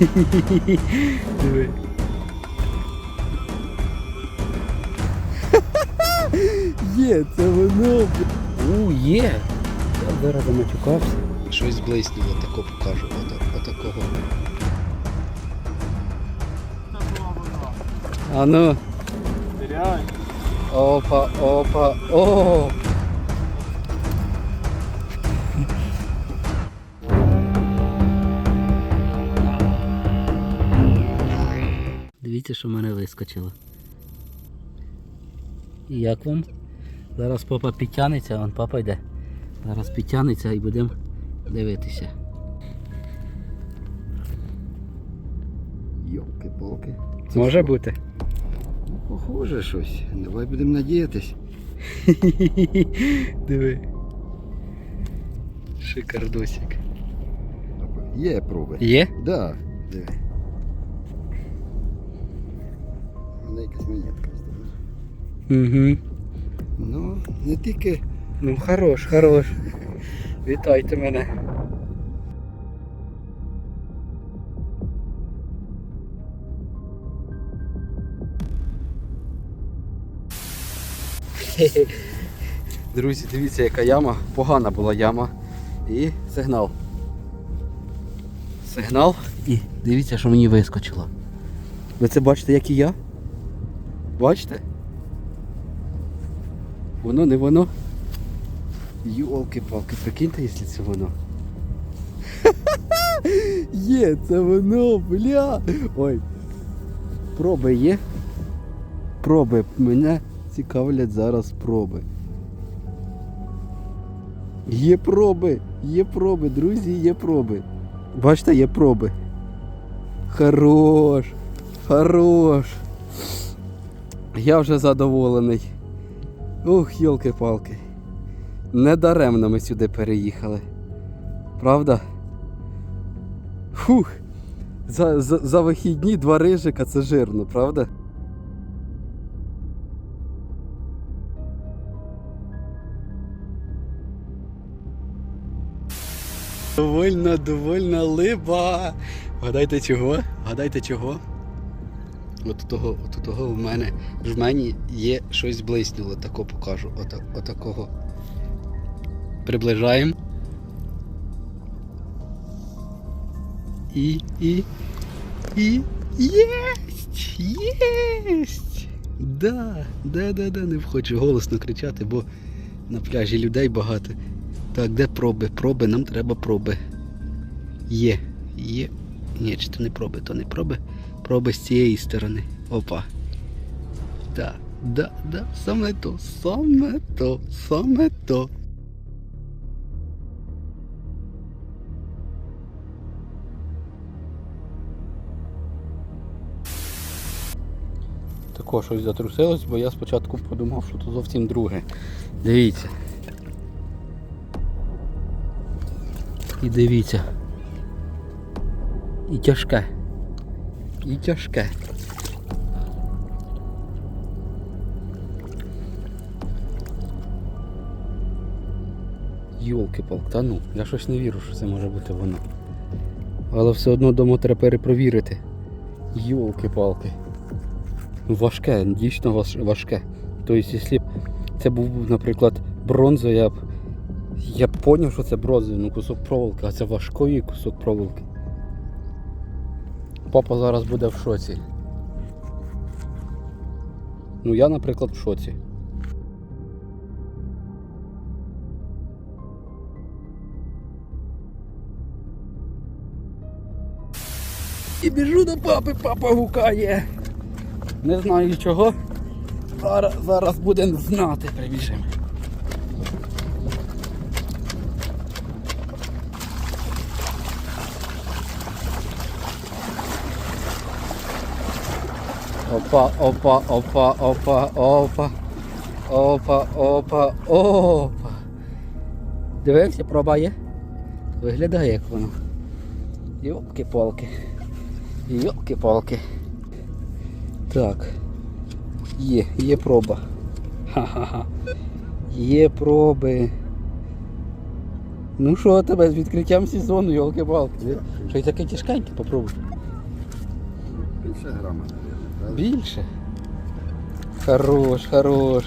Диви. Є, це воно. У, є. Я зараз заматюкався. Щось блиснуло, тако покажу. Ото, отакого. А ну. Опа, опа, о. Дивіться, що в мене вискочило. І як вам? Зараз папа підтягнеться, вон папа йде. Зараз підтягнеться і будемо дивитися. Йолки-палки. Може бути. Ну, похоже щось. Давай будемо надіятись. Диви. Шикардосик. Є проби. Є? Да. Диви. Вона якась монетка. Угу. Ну, не тільки Ну хорош, хорош. Вітайте мене. Друзі, дивіться, яка яма. Погана була яма. І сигнал. Сигнал. І дивіться, що мені вискочило. Ви це бачите, як і я? Бачите? Воно не воно. Йолки-палки, прикиньте, якщо це воно. Є, це воно, бля. Ой. Проби є. Проби. Мене цікавлять зараз проби. Є проби, є проби, друзі, є проби. Бачите, є проби. Хорош. Хорош. Я вже задоволений. Ух, йолки-палки. Недаремно ми сюди переїхали. Правда? Фух. За, за, за вихідні два рижика це жирно, правда? Довольна, довольна либа. Гадайте чого? Гадайте чого? От у того, от того в мене в мені є щось блиснуло, тако покажу. Ота, отакого. Приближаємо. І, і, і, єсть! Єсть! Да, да, да, да, не хочу голосно кричати, бо на пляжі людей багато. Так, де проби? Проби, нам треба проби. Є, є. Ні, чи то не проби, то не проби. Проби з цієї сторони. Опа. Да, да, да, саме то, саме то, саме то. Також щось затрусилось, бо я спочатку подумав, що то зовсім друге. Дивіться. І дивіться. І тяжке. І тяжке. Йолки-палк, та ну, я щось не вірю, що це може бути воно. Але все одно дома треба перепровірити. Йолки-палки. Ну, Важке, дійсно важке. Тобто, якщо б це був, наприклад, бронза, я б я б поняв, що це бронза, ну кусок проволоки, а це важкий кусок проволоки. Папа зараз буде в шоці. Ну я, наприклад, в шоці. І біжу до папи, папа гукає. Не знаю чого. Зараз, зараз будемо знати, прибіжимо. Опа, опа, опа, опа, опа. Опа, опа, опа. Дивився, проба є? Виглядає як воно. Йолки-палки. Йолки-палки. Так. Є, є проба. Ха-ха-ха. Є проби. Ну що тебе з відкриттям сезону, йолки-палки. Що й таке тяжкеньке, попробуй. Більше грама, мабуть, правда? Більше. Хорош, хорош.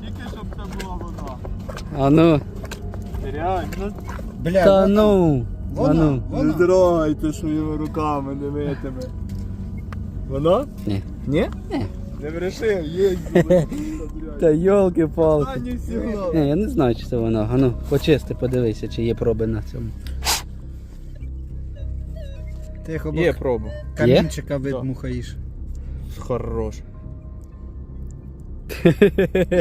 Тільки щоб це була вода. А ну. Реально. Бля, Та вона- ну. А Вона, ну. Не вона. трогайте своїми руками немитими. Воно? Ні. Ні? Ні. Не вирішив, є. Та йолки-палки. Останні Ні, я не знаю, чи це вона. А ну, почисти, подивися, чи є проби на цьому. Тихо, Є проба. камінчика видмухаєш. Хорош.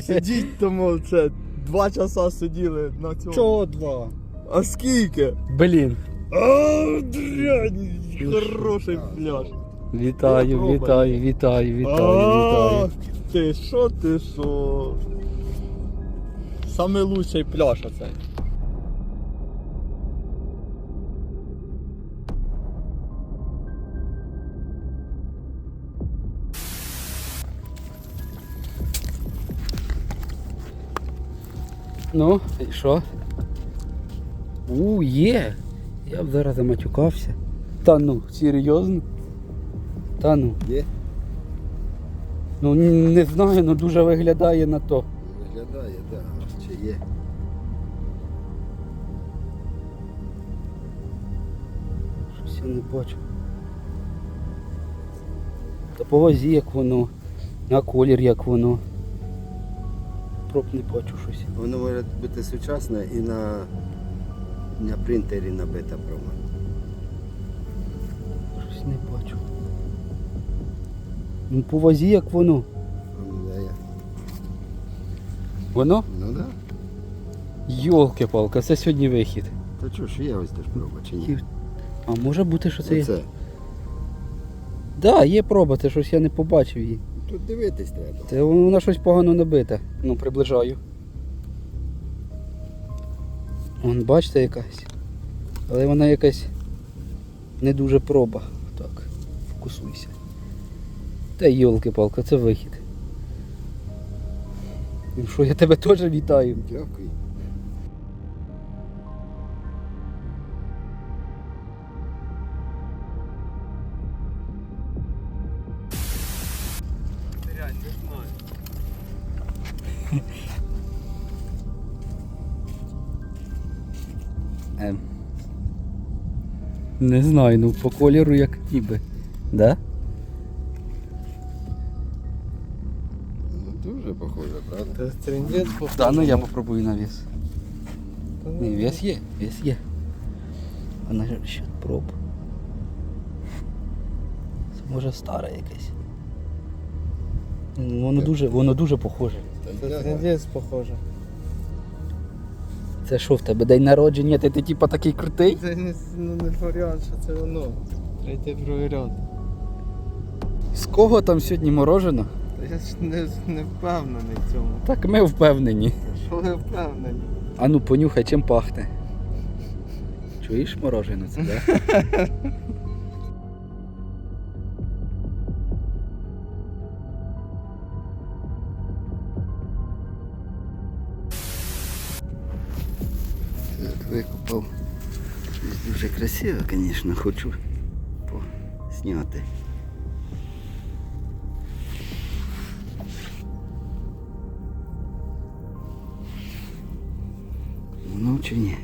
Сидіть тому це. Два часа сиділи на цьому. Чого два? А скільки? Блін. А, дрянь, хороший пляж. Вітаю, вітаю, вітаю, вітаю, А, вітаю. Ти що, ти що? Самий лучший пляж оцей. Ну, і що? У, є. Я б зараз заматюкався. Та ну, серйозно? Та ну. Є? Ну не знаю, ну дуже виглядає на то. Виглядає, так. Чи є? Щось я не бачу. Та по вазі як воно, на колір як воно. Проб не бачу щось. Воно може бути сучасне і на, на принтері набита прома. Щось не бачу. Ну по вазі як воно. Воно? Ну так. Да. Йолки-палка, це сьогодні вихід. То чого ж є ось теж проба, чи ні? А може бути, що це є? Так, да, є проба, це щось я не побачив її. Тут дивитись треба. Це вона щось погано набита. Ну, приближаю. Вон, бачите якась. Але вона якась не дуже проба. Так, фокусуйся. Та йолки-палка, це вихід. Ну що, я тебе теж вітаю. Дякую. Ем. Не знаю, ну по кольору як ніби. Да? Правда? Це Да, ну я попробую на вес. Ні, вес є, вес є. А на ще проб. Це може старе якесь. Ну, Воно дуже, воно дуже похоже. Це трендець похоже. Це що в тебе? День народження, ти, ти типа такий крутий? Це не, ну, не варіант, що це воно. Третє провіряти. З кого там сьогодні морожено? Я ж не, не впевнений в цьому. Так ми впевнені. Що ви впевнені? А ну понюхай, чим пахне. Чуєш морожено це? Так, викопав. Щось дуже красиво, звісно, хочу зняти. Чи ні?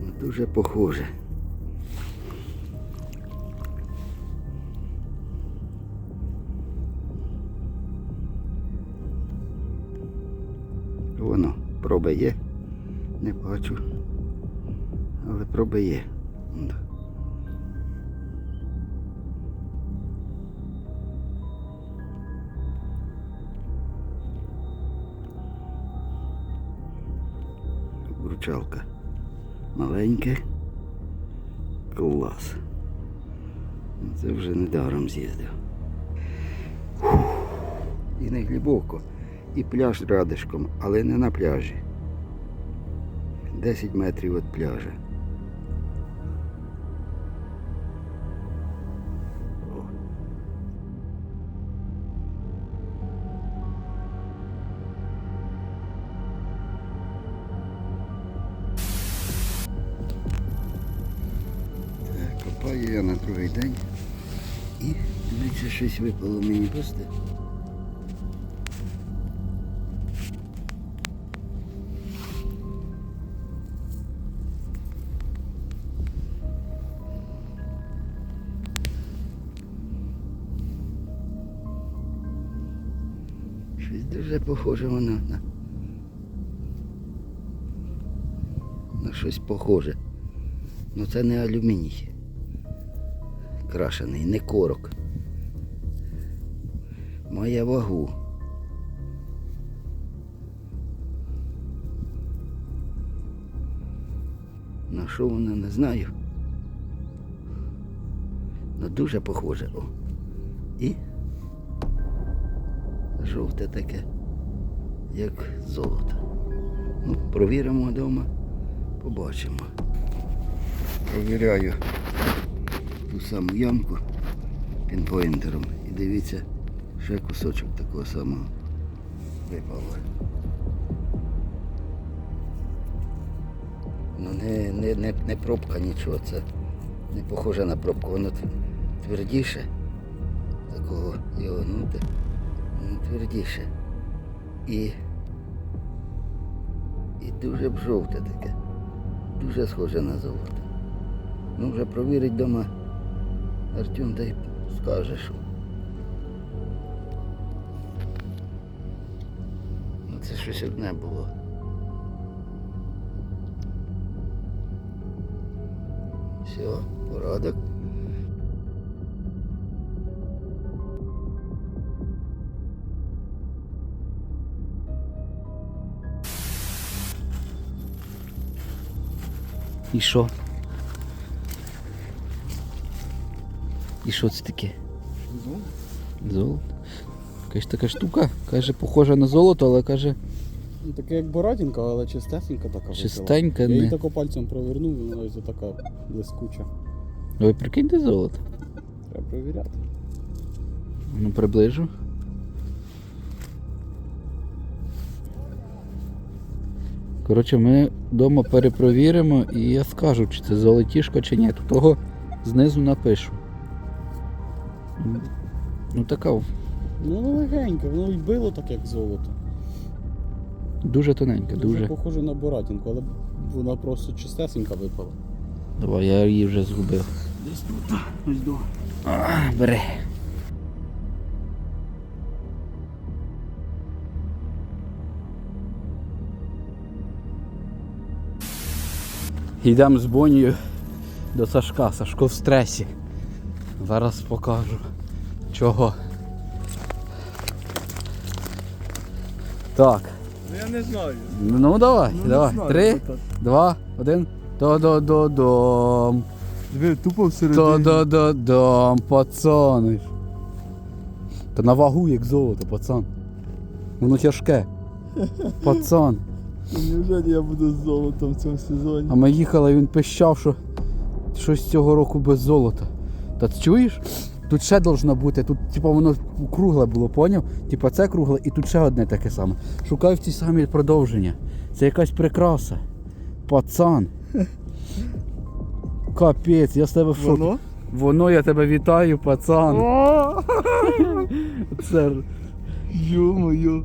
Ну, Дуже похоже. Воно, проба є. Не бачу. Але проба є. Вручалка. Маленьке. Клас. Це вже недаром з'їздив. І не глибоко. І пляж радишком, але не на пляжі. 10 метрів від пляжа. Копаю я на другий день. І дивіться, щось випало мені просто. Щось дуже похоже воно на. На щось похоже. Ну це не алюміній. Крашений, не корок. Має вагу. На що воно не знаю. Ну дуже похоже. О. І жовте таке, як золото. Ну, провіримо вдома, побачимо. Провіряю ту саму ямку пінпоінтером. І дивіться, ще кусочок такого самого випало. Ну не, не, не, не пробка нічого, це не похоже на пробку, воно твердіше. Такого його гнути. Воно твердіше. І, і дуже б жовте таке. Дуже схоже на золото. Ну, вже провірить вдома Артем та й скаже, що. Ну це щось одне було. Все, порядок. І що? І що це таке? Золото. Якась така штука. Каже, похожа на золото, але каже, Ну, Таке як бородінка, але чистесенька така. чистенька Я її не. тако пальцем провернув, і вона ось така блискуча. Ви прикиньте золото. Треба перевіряти. Ну, приближу. Коротше, ми вдома перепровіримо і я скажу, чи це золотішко, чи ні. Того знизу напишу. Ну, Ну така Ну, легеньке, воно й било так, як золото. дуже тоненька, Дуже дуже. похоже на боратінку, але вона просто чистесенька випала. Давай, я її вже згубив. Десь тут, ось до. А, бери. Йдемо з Бонією до Сашка. Сашко в стресі. Зараз покажу. Чого. Так. Ну я не знаю. Ну давай, давай. Три, два, один. До-до-до-дом. Диви, тупо Та-да-да-дам, пацани. Та на вагу як золото, пацан. Воно тяжке. Пацан. Неужели я буду з золотом в цьому сезоні? А ми їхали, він пищав, що щось цього року без золота. Та ти чуєш? Тут ще должно бути, тут типу, воно кругле було, поняв? Типа це кругле і тут ще одне таке саме. Шукаю в ті самі продовження. Це якась прикраса. Пацан. Капець, я з тебе в шокі. Воно? Воно, я тебе вітаю, пацан. Це Ё-моё.